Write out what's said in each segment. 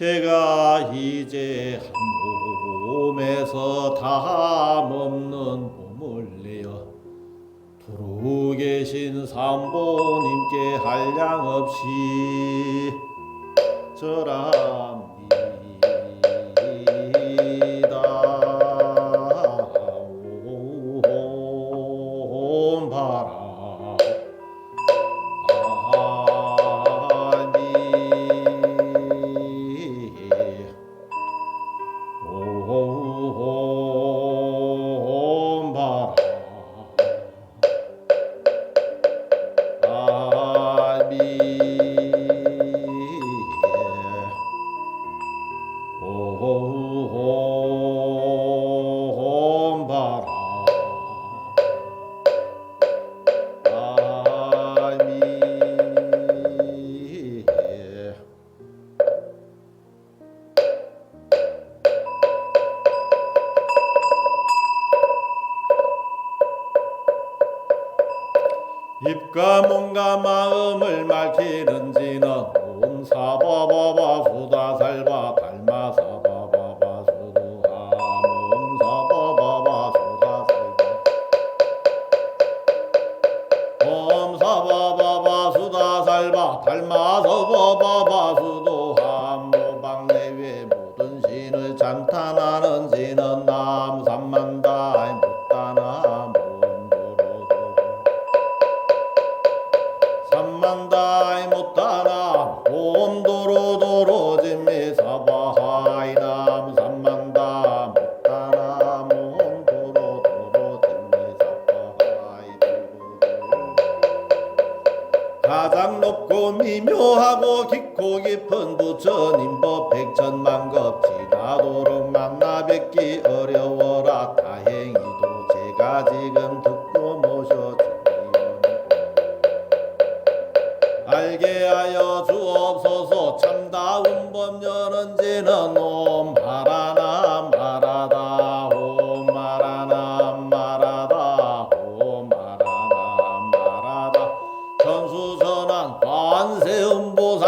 제가 이제 한 몸에서 다함 없는 몸을 내어 두루 계신 삼보님께 한량 없이 절하 Allahu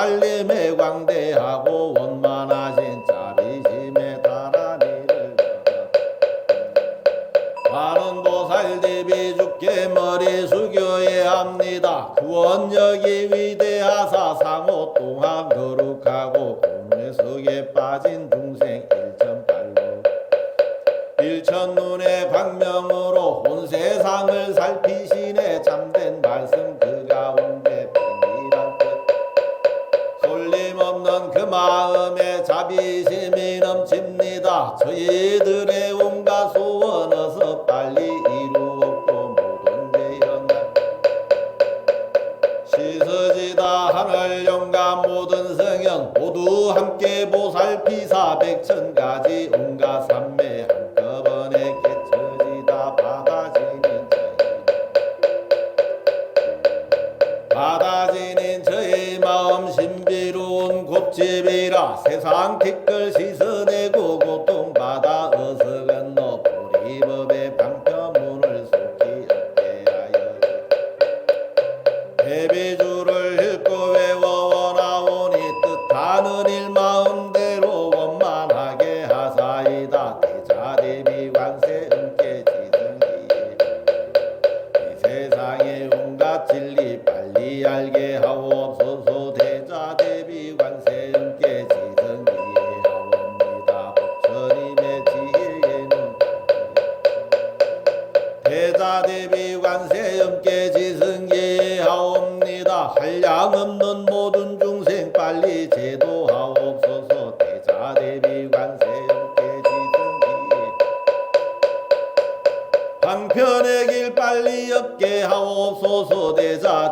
darle 함께 보살피사 백천 가지 온갖 삼매 한꺼번에 깨쳐지다 받아지는 받아지는 저의 마음 신비로운 곱집이라 세상 티끌 시선 대비 관세음께 지승계하옵니다. 한량없는 모든 중생 빨리 제도하옵소서. 대자 대비 관세음께 지승계. 방편의 길 빨리 없게 하옵소서. 대자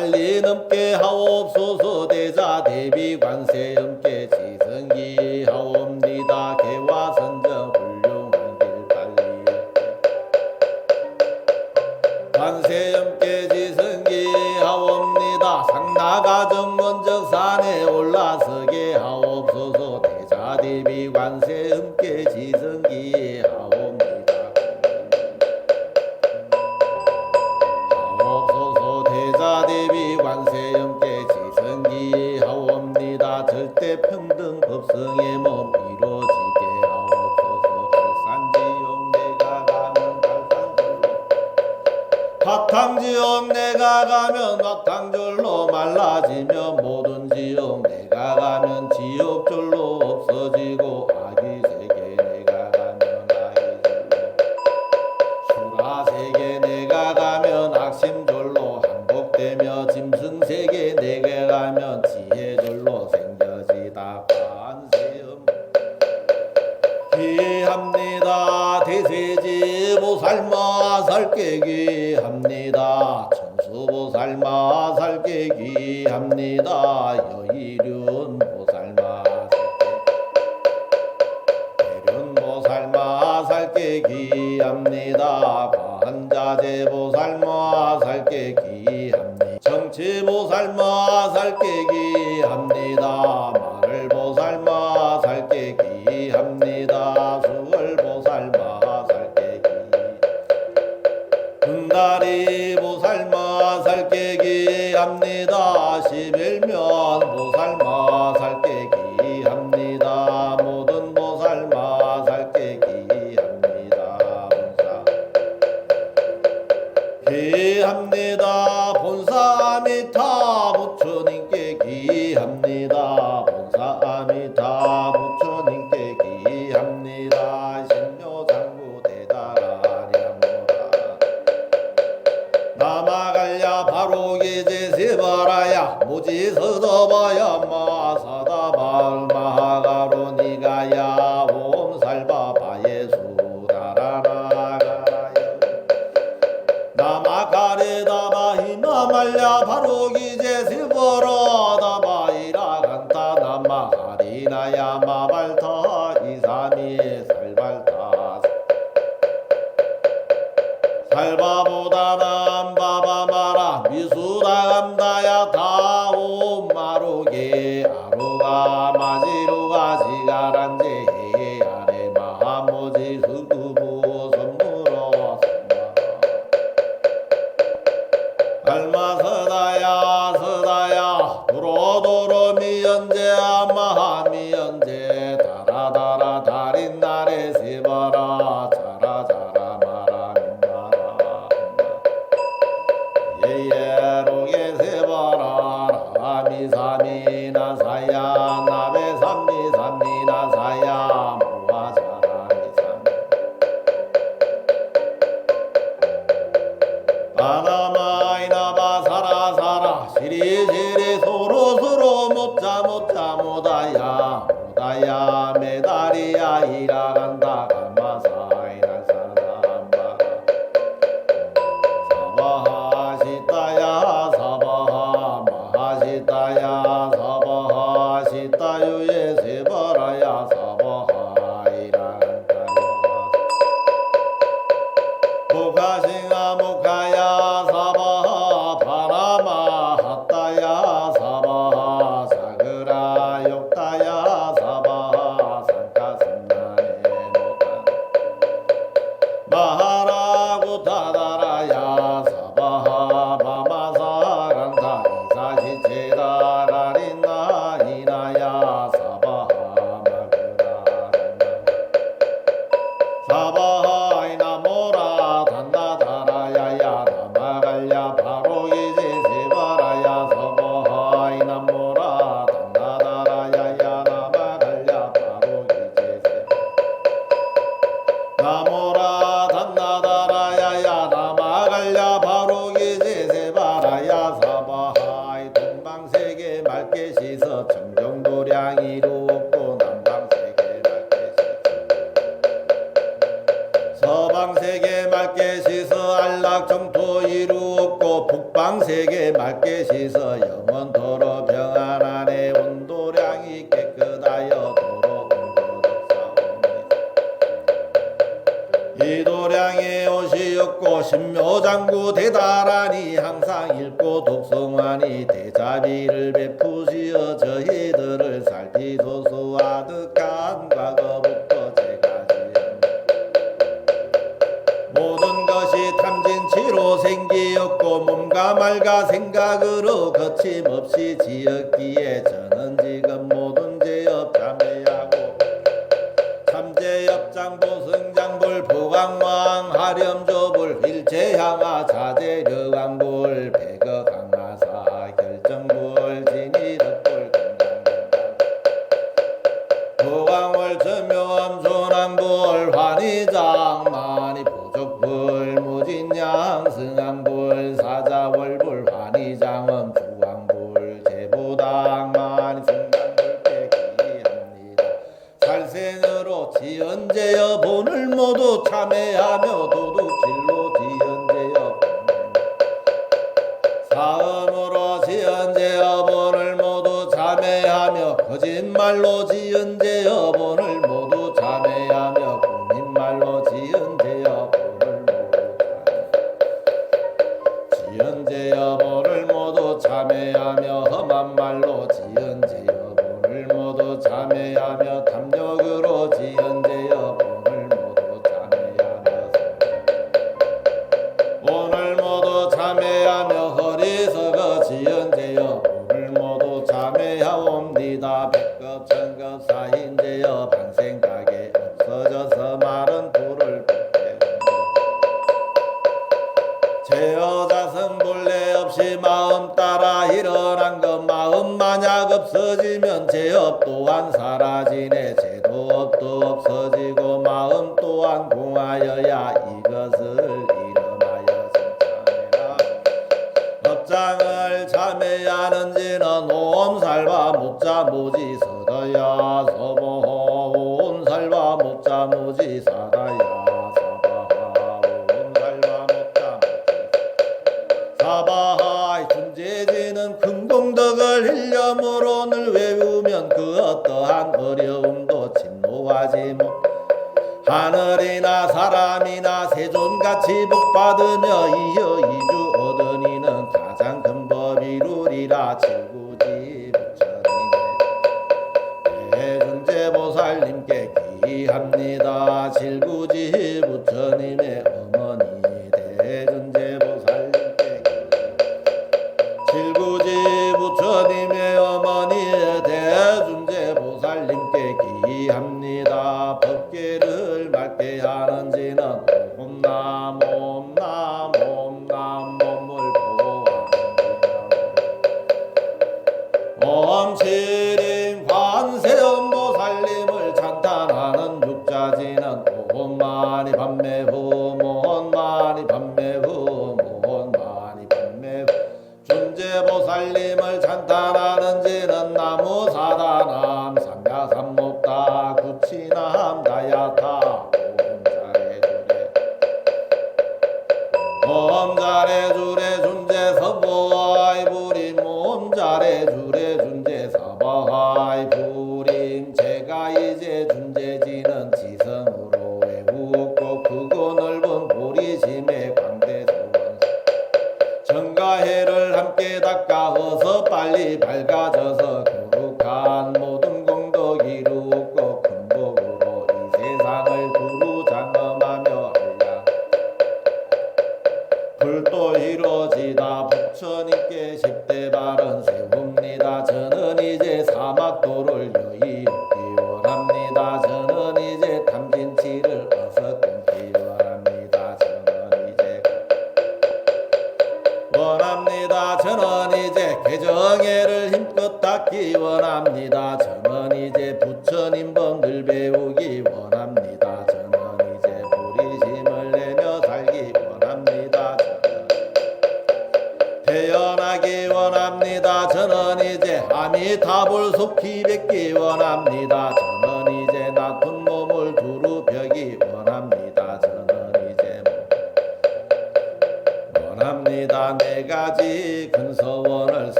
빨리 넘게 하옵소서 대자 대비 관세 넘게 지성이 하옵니다. 개와 선정 훌륭한 길 빨리 관세 넘게 지성이 하옵니다. 상나가 정원적 산에 올라서게 하옵소서 대자 대비 관세 아, 합니다. 천수보살마 살게 기합니다. 여일륜 보살마 대륜 보살마 살깨기 합니다. 반자재 보살마 살게 기합니다. 정치 보살마 살게 기합니다. 알마 서다야 서다야. 도로도로 사바하이 동방세계 맑게 씻어 청정도량이로 없고 남방세계 맑게 씻어. 서방세계 맑게 씻어 안락정토 이루었고 북방세계 맑게 씻어 영원토록 평안하네 온도량이 깨끗하여 도로 온도덕사오니 이도량의 옷이었고 신묘장구 대다 제 옆장 보승장불 부강왕 하렴조불 일제향하 자제려왕부 참회하며 도둑질로 지연제여 사음으로 지연제여본을 모두 참회하며 거짓말로 지연제여본을 모두 참회하며 군인말로 지연제여본을 모두 지연제여본을 모두 참회하며 험한 말로 지연제여본을 모두 참회하며 또한 사라지네. 죄도 없도 없어지고 마음 또한 공하여야 이것을 이름하여 성장해라. 법장을 참해야는지는 옴살바 묵자 무지 서다야 서보호 옴살바 묵자 무지 사다야 바하이. 준재지는 금공덕을 일념으로 늘외 고난 어려움도 진노하지 못 하늘이나 사람이나 세존같이 복받으며 이어 Shanti.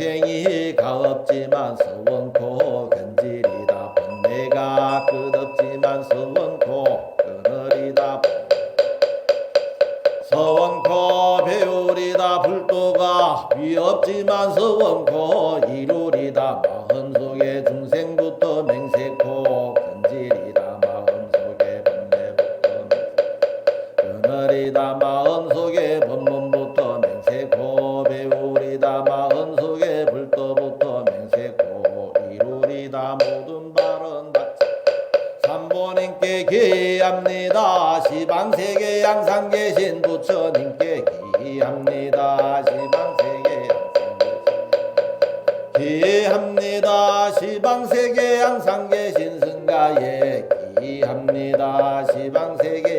인생이 가없지만 서원코 근질이다 본내가 끝없지만 서원코 끊으리다 서원코 배우리다 불도가 위없지만 서원코 থেকে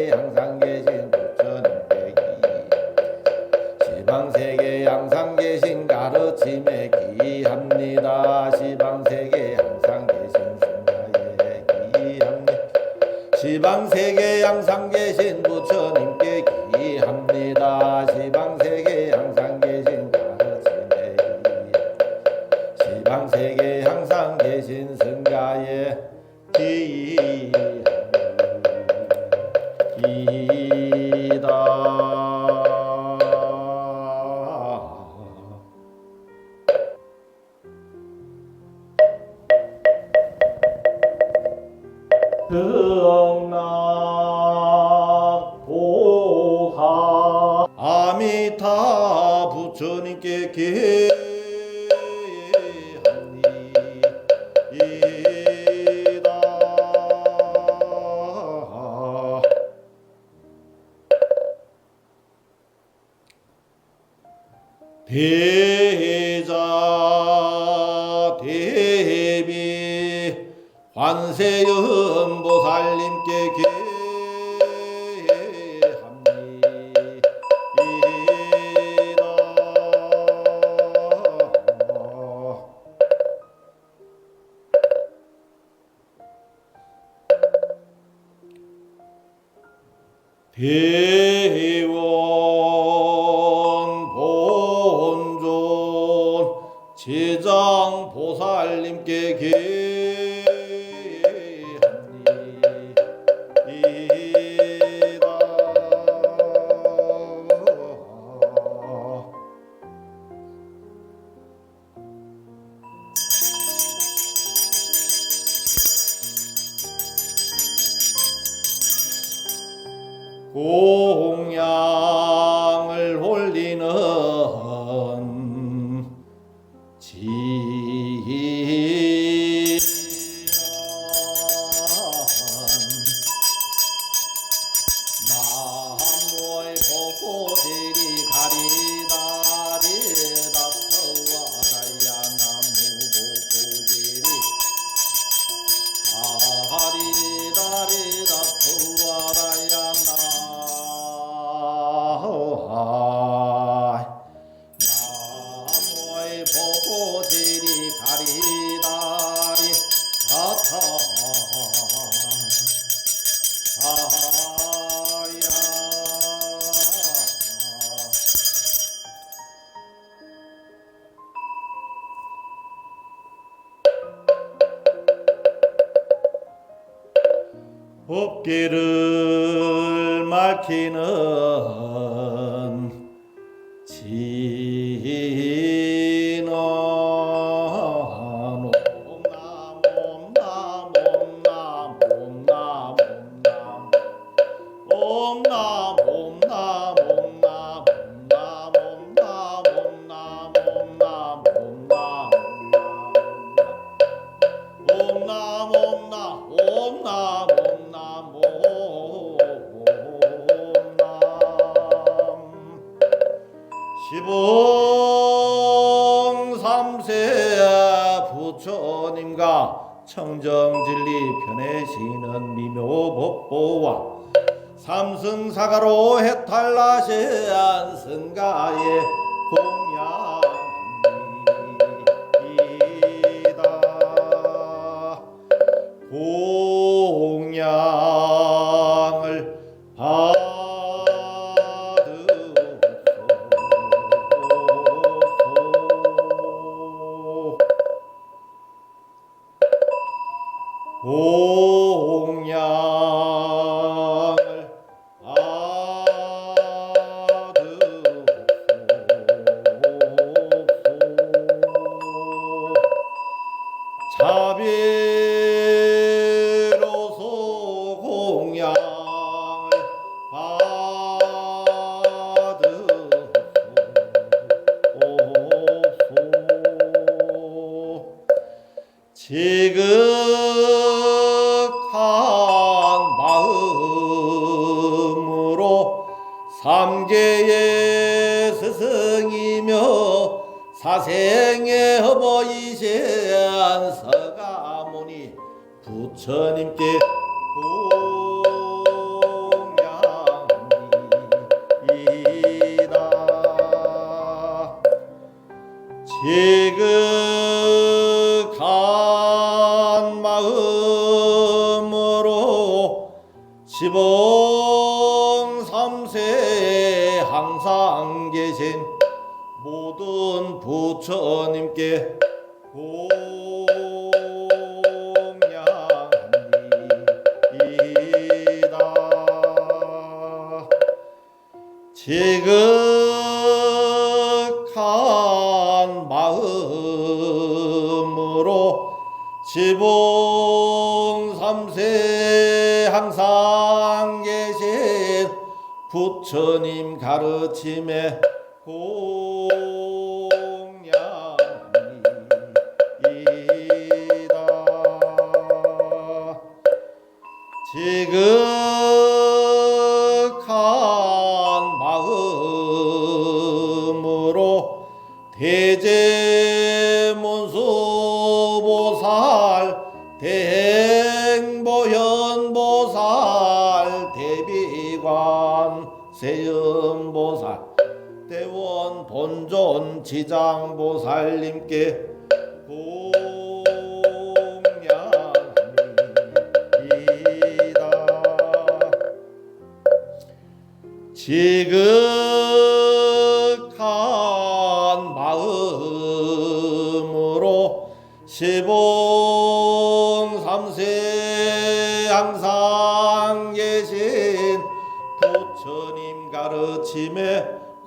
어깨를 막히는 시봉 삼세 부처님과 청정진리 편해시는 미묘법보와 삼승사가로 해탈하신 승가에 자비 항상 계신 모든 부처님께 공양합니다. 지극한 마음으로 지봉 부처님 가르침에 공양합니다. 지극한 마음으로 대제문수보살 대행보현보 세음보살 대원 본존 지장보살님께 공양합니다. 지극한 마음으로 시봉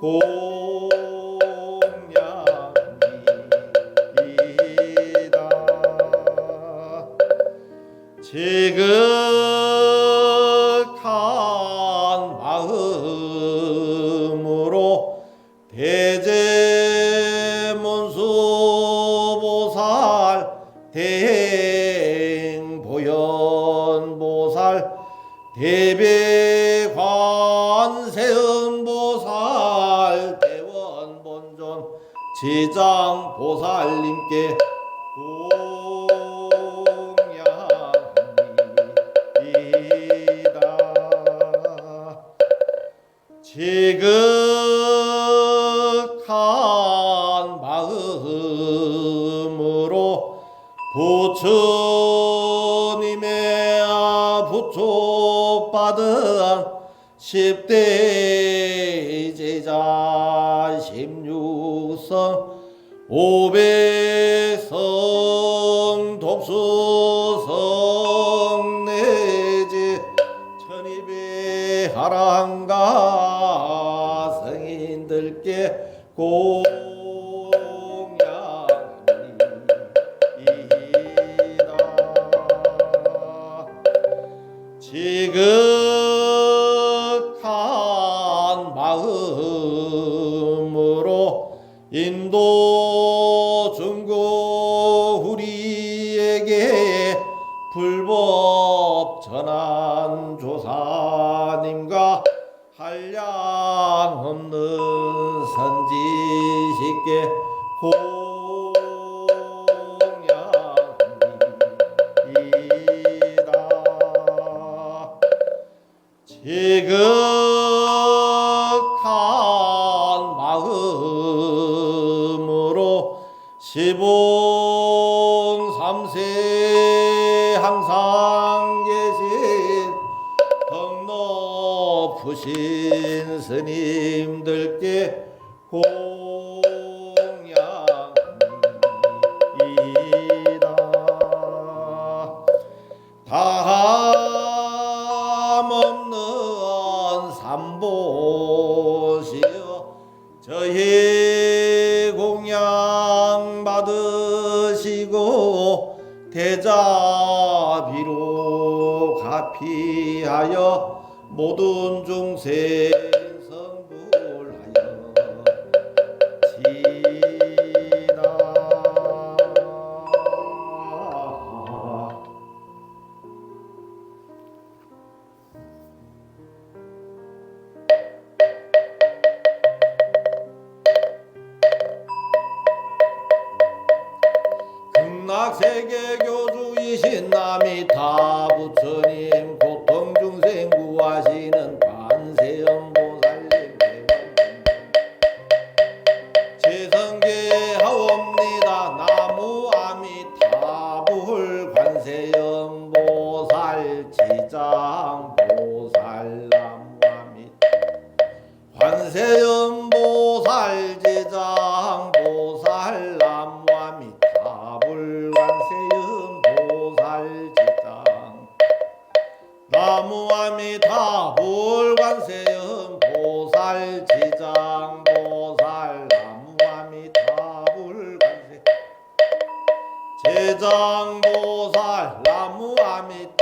공양합니다. 지극한 마음으로 대 지장 보살님께 공양합니다. 지극 So. 시봉 삼세 항상 계신 덕 높으신 스님들께 공 제장보살 나무아미